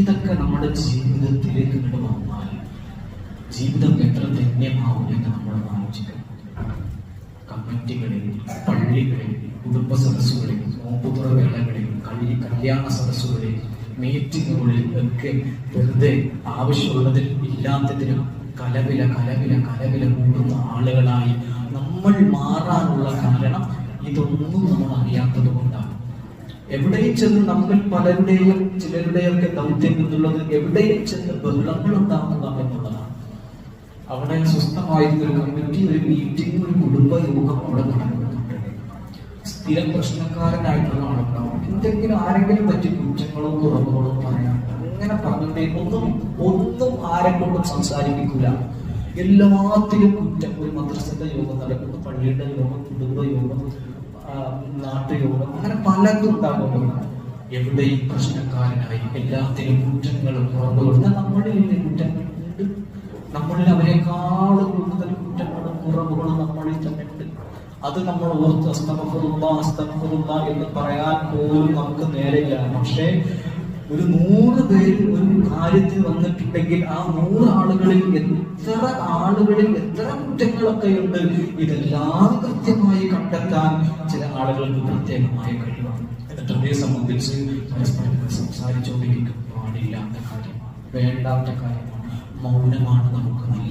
ഇതൊക്കെ നമ്മുടെ ജീവിതത്തിലേക്ക് ഇങ്ങോട്ട് വന്നാൽ ജീവിതം എത്ര ധന്യമാവും എന്ന് നമ്മൾ ആലോചിക്കണം. കമ്മിറ്റികളിൽ പള്ളികളിൽ കുടുംബ സദസ്സുകളിൽ നോമ്പുതുറ വേളകളിൽ കളി കല്യാണ സദസ്സുകളിൽ മീറ്റിങ്ങുകളിൽ ഒക്കെ വെറുതെ ആവശ്യമുള്ളതിൽ ഇല്ലാത്തതിനും കലവില കലവില കലവില കൂടുന്ന ആളുകളായി നമ്മൾ മാറാനുള്ള കാരണം ഇതൊന്നും നമ്മൾ അറിയാത്തത് കൊണ്ടാണ്. എവിടെയും ചെന്ന് നമ്മൾ പലരുടെയും ചിലരുടെയൊക്കെ ദൗത്യം എന്നുള്ളത് എവിടെയും ചെന്ന് ബഹളങ്ങൾ ഉണ്ടാക്കുക എന്നുള്ളതാണ് അവിടെ സ്വസ്ഥമായിരുന്ന ഒരു കമ്മിറ്റി ഒരു മീറ്റിംഗ് ഒരു കുടുംബ യോഗം അവിടെ നടക്കുന്നുണ്ട്. സ്ഥിരം പ്രശ്നക്കാരനായിട്ടുള്ള ആളുണ്ടാവും എന്തെങ്കിലും ആരെങ്കിലും പറ്റി കുറ്റങ്ങളോ കുറവുകളോ പറയാം അങ്ങനെ പറഞ്ഞിട്ടേ ഒന്നും ഒന്നും ആരെക്കൊണ്ടും സംസാരിപ്പിക്കില്ല എല്ലാത്തിലും കുറ്റം. ഒരു മദ്രസന്റെ യോഗം നടക്കുന്നു പള്ളിയുടെ യോഗം കുടുംബ യോഗം നാട്ടുയോഗം അങ്ങനെ പലതും ഉണ്ടാകുന്നു എവിടെയും പ്രശ്നക്കാരനായി എല്ലാത്തിനും കുറ്റങ്ങളും പുറത്തു കൊടുത്ത നമ്മളിൽ കുറ്റങ്ങൾ നമ്മളിൽ അവരെക്കാളും കൂടുതൽ കുറ്റങ്ങളും കുറവുകളും നമ്മളിൽ തന്നെ ഉണ്ട്. അത് നമ്മൾ ഓർത്ത് അസ്തമഫറുള്ള അസ്തമഫറുള്ള എന്ന് പറയാൻ പോലും നമുക്ക് നേരെയില്ല. പക്ഷേ ഒരു നൂറ് പേര് ഒരു കാര്യത്തിൽ വന്നിട്ടുണ്ടെങ്കിൽ ആ നൂറ് ആളുകളിൽ എത്ര ആളുകളിൽ എത്ര കുറ്റങ്ങളൊക്കെ ഉണ്ട് ഇതെല്ലാം കൃത്യമായി കണ്ടെത്താൻ ചില ആളുകൾക്ക് പ്രത്യേകമായ കഴിവാണ്. എന്നിട്ട് അതേ സംബന്ധിച്ച് പരസ്പരം സംസാരിച്ചുകൊണ്ടിരിക്കും പാടില്ലാത്ത കാര്യം വേണ്ടാത്ത കാര്യമാണ് മൗനമാണ് നമുക്ക് നല്ല